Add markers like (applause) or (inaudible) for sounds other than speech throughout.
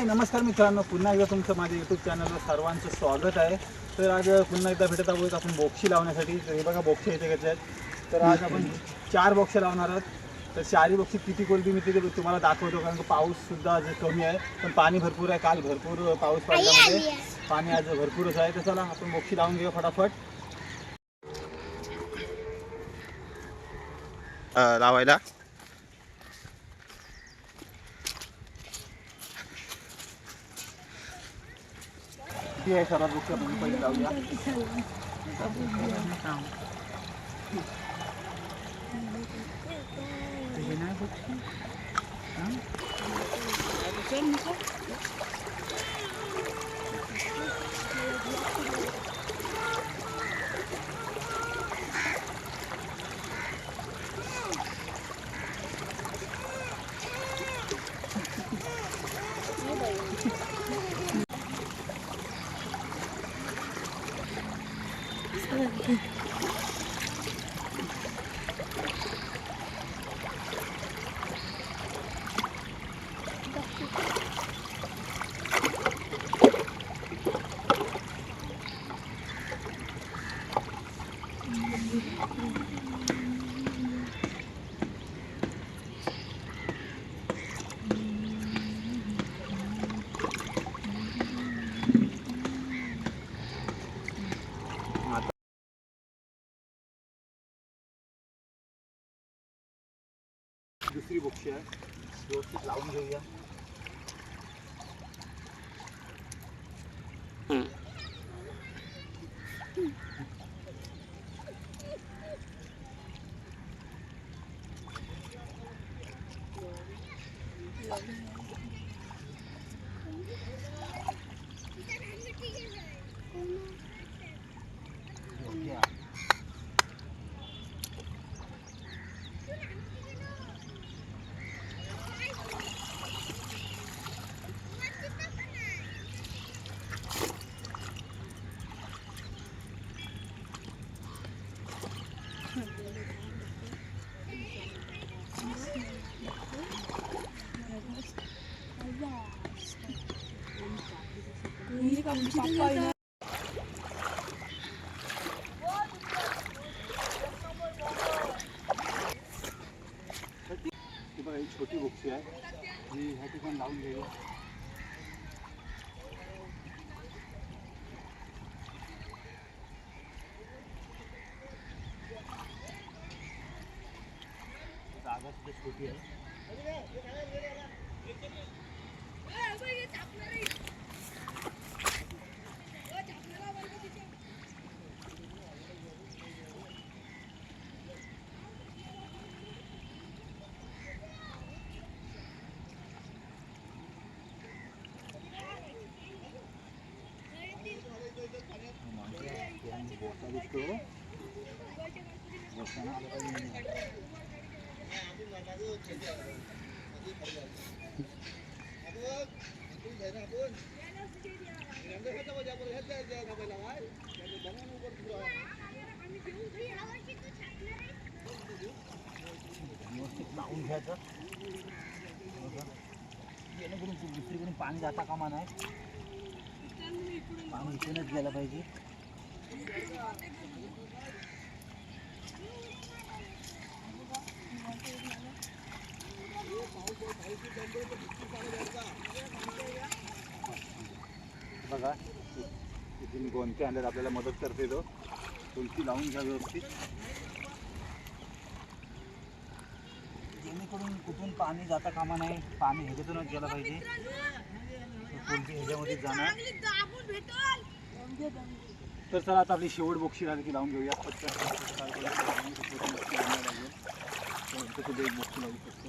हाय नमस्कार मित्रांनो. पुन्हा एकदा तुमचं माझ्या यूट्यूब चॅनलवर सर्वांचं स्वागत आहे. तर आज पुन्हा एकदा भेटत आहोत आपण बोक्षी लावण्यासाठी. तर हे बघा बोक्षे इथे घेतले आहेत तर आज आपण चार बोक्षे लावणार आहोत. तर चारही बोक्षी किती कोलबी मी तिथे तुम्हाला दाखवतो कारण का पाऊस सुद्धा आज कमी आहे. पण पाणी भरपूर आहे. काल भरपूर पाऊस पडल्यामध्ये पाणी आज भरपूरच आहे. तर चला आपण बोक्षी लावून घेऊया फटाफट. अ, लावायला किती आहे सर्वात बोक्षी आपण पहिले (laughs) लावूया दुसरी बोक्षी आहे. व्यवस्थित लावून घेऊया. ही बघा ही छोटी बोक्षी आहे ही ह्या ठिकाणी लावून घेऊया जागा सुद्धा छोटी आहे बोटा दिसतो बोटानं आलं पाहिजे. व्यवस्थित लावून घ्यायचं बघा. जेणेकरून तू दुसरीकडून पाणी जाता कामा नाही पाणी इथूनच गेलं पाहिजे बघा इथे मी गोंदके आणल्यात आपल्याला मदत करते तो. गोंदकी लावून घ्या व्यवस्थित. जेणेकरून कुठून पाणी जाता कामा नाही पाणी ह्याच्यातूनच गेलं पाहिजे. कोणती ह्याच्यामध्ये जाणार. तर चला आता आपली शेवट बोक्षी राहिली की लावून घेऊया पटकन कुठे एक बोक्षी लावू शकतो.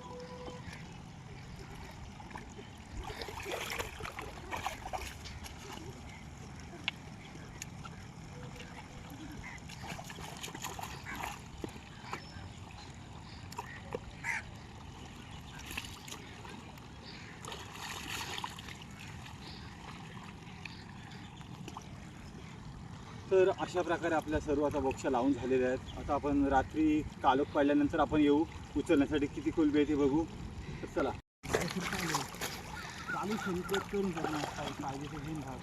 तर अशा प्रकारे आपल्या सर्व आता बोक्ष लावून झालेल्या आहेत. आता आपण रात्री कालोख पाडल्यानंतर आपण येऊ उचलण्यासाठी. किती कोलबी आहे ते बघू. तर चला. चालू संकेत करून पाहिजे घेऊन भाग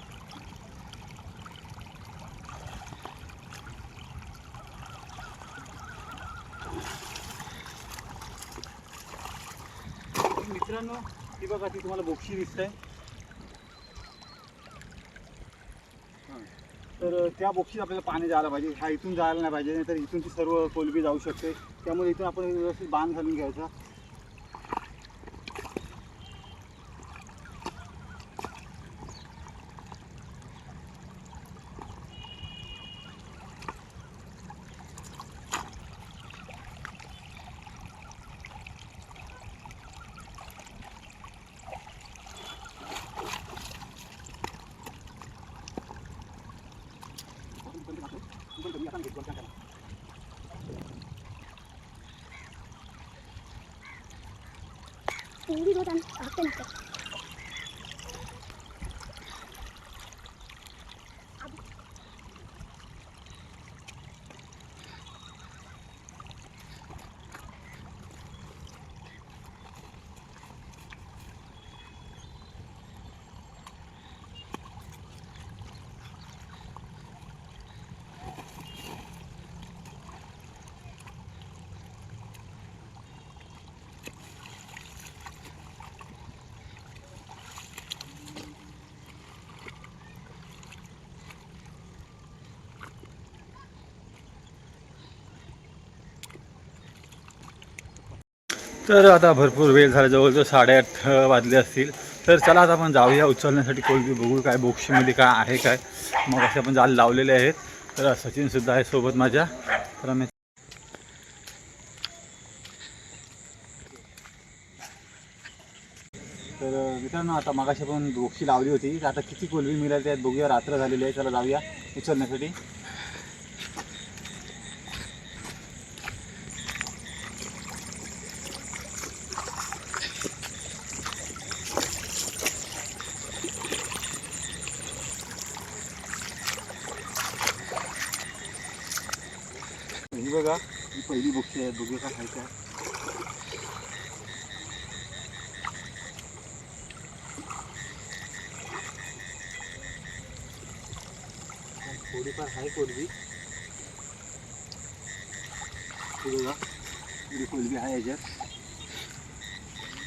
मित्रांनो ती बघा ती तुम्हाला बोक्षी दिसत आहे तर त्या बोक्षीत आपल्याला पाणी जायला पाहिजे. हा इथून जायला नाही पाहिजे नाहीतर इथून ती सर्व कोलबी जाऊ शकते. त्यामुळे इथून आपण व्यवस्थित बांध घालून घ्यायचा. kan dibuatkan kan. Ini buatan apa? तर आता भरपूर वेळ झाला जवळजवळ साडेआठ वाजले असतील. तर चला आता आपण जाऊया उचलण्यासाठी. कोलबी बघू काय बोक्षीमध्ये काय आहे काय. मग असे आपण जाल लावलेले आहेत. तर सचिनसुद्धा आहे सोबत माझ्या. तर आम्ही तर मित्रांनो आता मागाशी आपण बोक्षी लावली होती. तर आता किती कोलबी मिळाली त्यात बघूया. रात्र झालेली आहे. चला जाऊया उचलण्यासाठी. ही बघा ही पहिली बोक्षी आहे. बघूया का खायचं थोडीफार आहे कोलबी ही बघा थोडी कोलबी आहे याच्यात.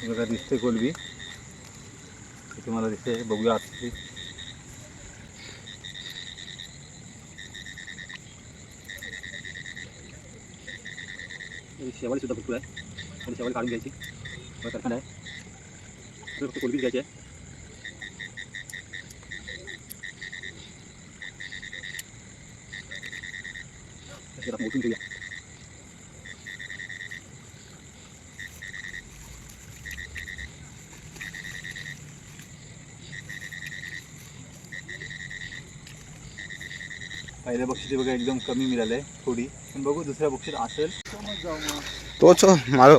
बघा दिसते कोलबी तुम्हाला दिसते बघूया आतली शेवाळी सुद्धा भरपूर आहे. थोडी शेवाळी काढून घ्यायची. बघा कारखाना आहे. आता फक्त कोलबीज घ्यायची आहे. मोठून आपण घेऊया. पहिल्या बक्षीस बघा एकदम कमी मिळालं आहे थोडी. पण बघू दुसऱ्या बक्षीत असेल तोच माझं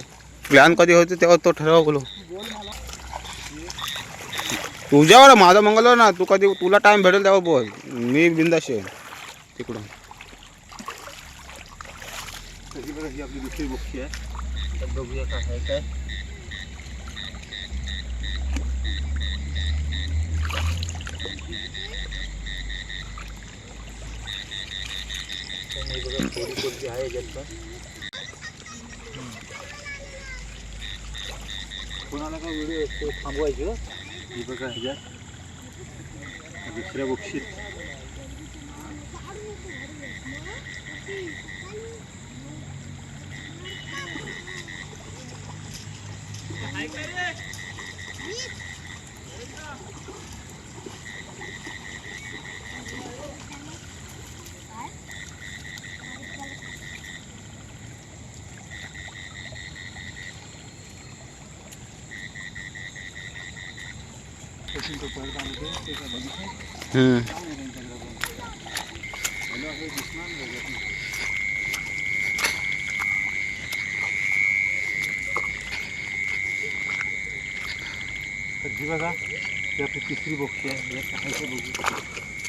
प्लॅन कधी होते तेव्हा तो ठरवा बोलो. तुझ्यावर आहे, माझं मंगलवार ना तू कधी तुला टाइम भेटेल तेव्हा बोल. मी बिंदाशी आहे तिकडून. आपली दुसरी बक्षी आहे त्यात बघूया काय काय आहे याच्यात पण कोणाला काय वेगळे थांबवायचं? ही बघा ह्याच्यात. दुसऱ्या बक्षीत इथून तो परत आलो ते ते काय बघितलं हम्म. जाऊन ये त्यांच्याकडे पण. मला असं दिसणार नाही त्याच्यातून. तर जी बघा ते आपली तिसरी बोक्षी आहे. काय बघू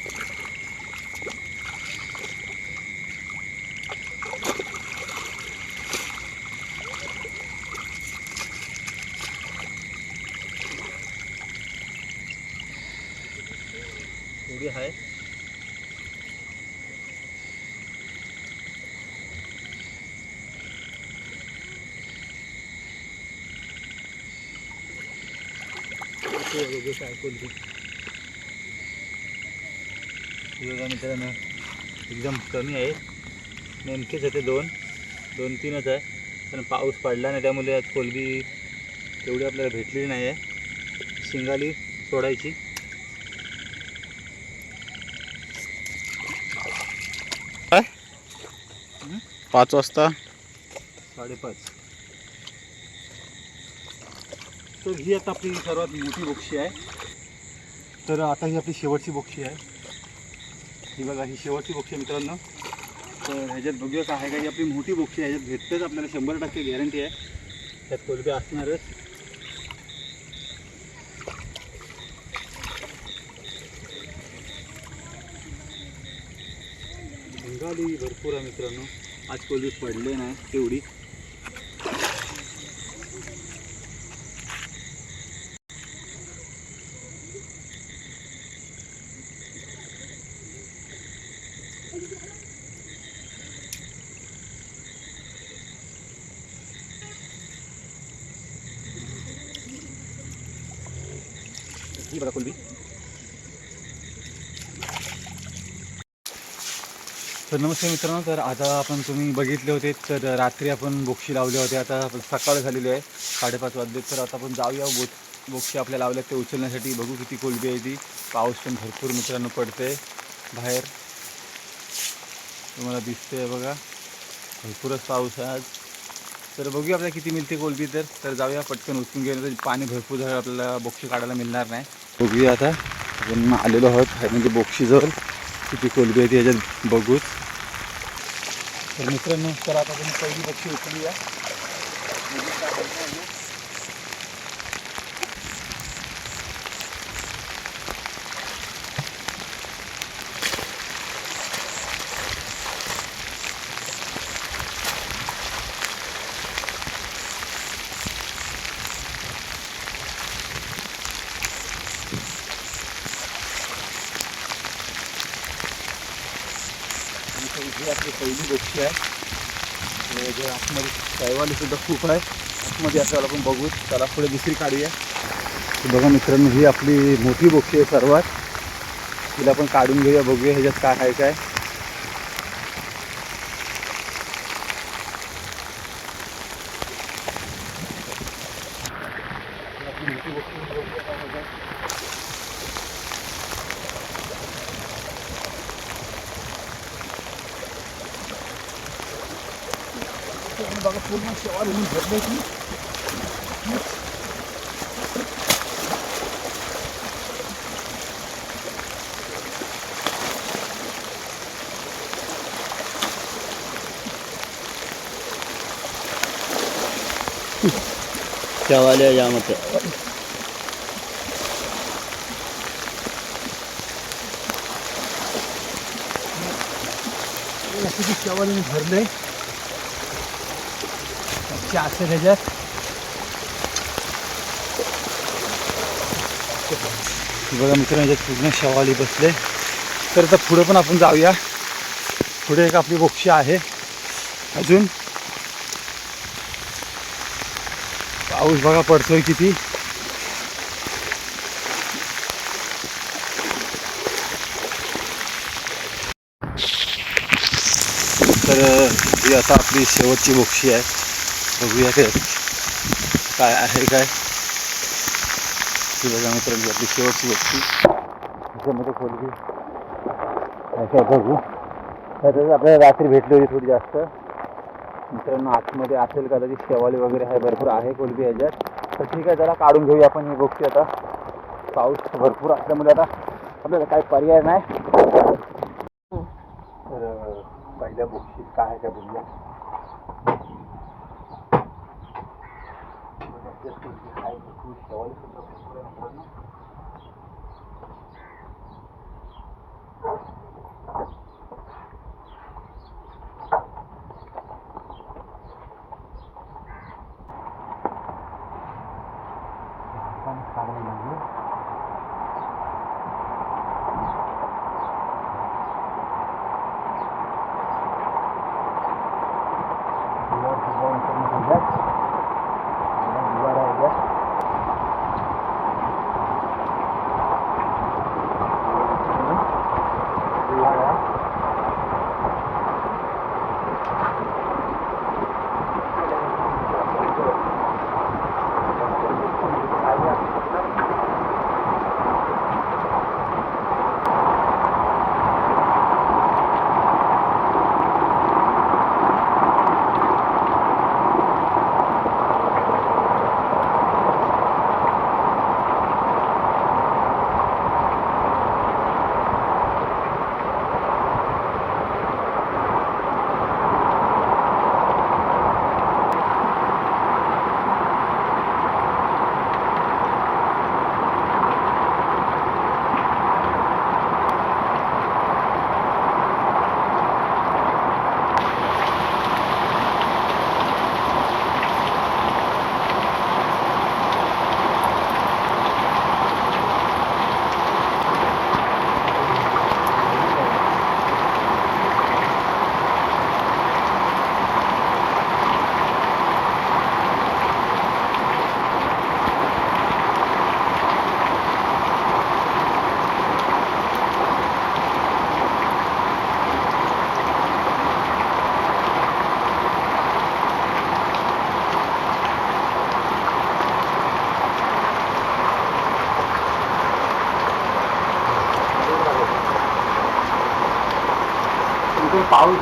थोडी आहे काय कोणती? बघा मित्रांनो एकदम कमी आहे. नेमकेच आहे ते दोन. दोन तीनच आहे. पण पाऊस पडला नाही त्यामुळे आज कोलबी तेवढी आपल्याला भेटलेली नाही आहे शिंगाली सोडायची. काय? पाच वाजता. साडेपाच. तर ही आता आपली सर्वात मोठी बोक्षी आहे. तर आता ही आपली शेवटची बोक्षी आहे. ही बघा ही शेवटची बोक्षी आहे मित्रांनो. तर ह्याच्यात बघूया का आहे का ही आपली मोठी बोक्षी आहे. ह्याच्यात भेटतेच आपल्याला शंभर टक्के गॅरंटी आहे. त्यात कोलबे असणारच. बंगाली भरपूर आहे मित्रांनो. आज कोलबी पडले नाही तेवढी ही बघा कोलबी तर नमस्ते मित्रांनो तर आता आपण तुम्ही बघितले होते तर रात्री आपण बोक्षी लावले होते आता सकाळ झालेली आहे साडेपाच वाजले. तर आता आपण जाऊया बो बोक्षी आपल्या लावल्या ते उचलण्यासाठी. बघू किती कोलबी आहे ती. पाऊस पण भरपूर मित्रांनो पडते बाहेर. तुम्हाला दिसते बघा भरपूरच पाऊस आहे आज. तर बघूया आपल्याला किती मिळते कोलबी तर. तर जाऊया पटकन उचलून घेऊन. तर पाणी भरपूर झालं आपल्याला बोक्षी काढायला मिळणार नाही. बघूया आता. आपण आलेलो आहोत म्हणजे बोक्षीजवळ. किती कोलबी आहे ती याच्यात बघूच. तर मित्रांनो तर आता तुम्ही पहिली पक्षी उचलूया आणि तर ही आपली पहिली गोष्टी आहे हे जे आतमध्ये सायवाली सुद्धा खूप आहे. मध्ये आपल्याला आपण बघू. त्याला पुढे दुसरी काढूया आहे. बघा मित्रांनो ही आपली मोठी बोक्षी आहे सर्वात. तिला आपण काढून घेऊया बघूया ह्याच्यात काय आहे काय ही आपली मोठी बोक्षी आहे. बघूया काय आहे काय. आणि बघा पूर्ण शेवाळ होऊन भरले की शेवाल्या जामत किती भरले असे त्याच्यात बघा मित्रांनो याच्यात पूर्ण शवाली बसले तर आता पुढे पण आपण जाऊया पुढे एक आपली बोक्षी आहे अजून पाऊस बघा पडतोय किती. तर ही आता आपली शेवटची मोक्षी आहे. बघूया ते काय आहे काय. बघा आपली शेवटची मोक्षी त्याच्यामध्ये खोलगी बघू. तर आपल्याला रात्री भेटली होती थोडी जास्त. मित्रांनो आतमध्ये असेल कदाचित शेवाळी वगैरे आहे भरपूर आहे कोलबी ह्याच्यात. तर ठीक आहे जरा काढून घेऊया आपण ही गोष्टी आता. पाऊस भरपूर असल्यामुळे आता आपल्याला काही पर्याय नाही. तर पहिल्या बोक्षीत काय आहे त्या बघूया. शेवाळी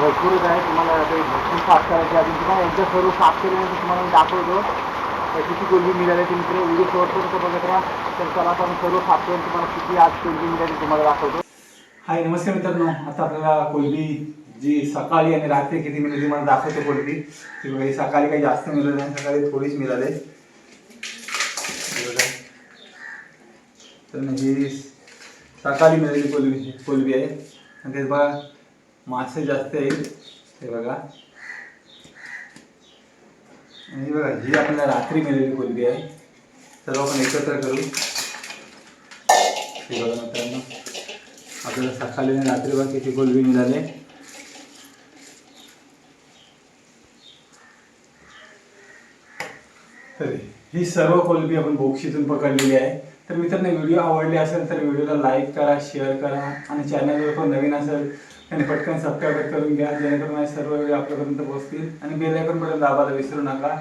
भरपूरच आहे तुम्हाला आता भरपूर साफ करायचे अजून तुम्हाला एकदा सर्व साफ केल्यानंतर तुम्हाला मी दाखवतो. तर किती कोलबी मिळाली ते मित्र? व्हिडिओ शेवटपर्यंत बघत राहा. तर चला आता सर्व साफ करून तुम्हाला किती आज कोलबी मिळाली तुम्हाला दाखवतो. हाय नमस्कार मित्रांनो. आता आपल्याला कोलबी जी सकाळी आणि रात्री किती मिळाली मला दाखवतो कोलबी किंवा ही सकाळी काही जास्त मिळाली नाही. सकाळी थोडीच मिळाली. तर म्हणजे सकाळी मिळालेली कोलबी कोलबी आहे. आणि ते बघा मासे जास्त आहेत. हे बघा. आणि बघा ही आपल्याला रात्री मिळालेली कोलबी आहे. सर्व आपण एकत्र करू. हे बघा मित्रांनो. आपल्याला सकाळी आणि रात्री बघा किती कोलबी मिळाले तर ही सर्व कोलबी आपण बोक्षीतून पकडलेली आहे. तर मित्रांनो व्हिडिओ आवडले असेल तर व्हिडिओला लाईक करा शेअर करा आणि चॅनलवर पण नवीन असेल आणि पटकन सबस्क्राईब करून घ्या जेणेकरून माझे सर्व व्हिडिओ आपल्यापर्यंत पोहोचतील. आणि बेल आयकॉन बटन दाबायला विसरू नका.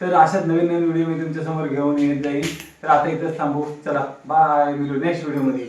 तर अशाच नवीन नवीन व्हिडिओ मी तुमच्यासमोर घेऊन येत जाईल तर आता इथंच थांबू. चला बाय व्हिडिओ नेक्स्ट व्हिडिओमध्ये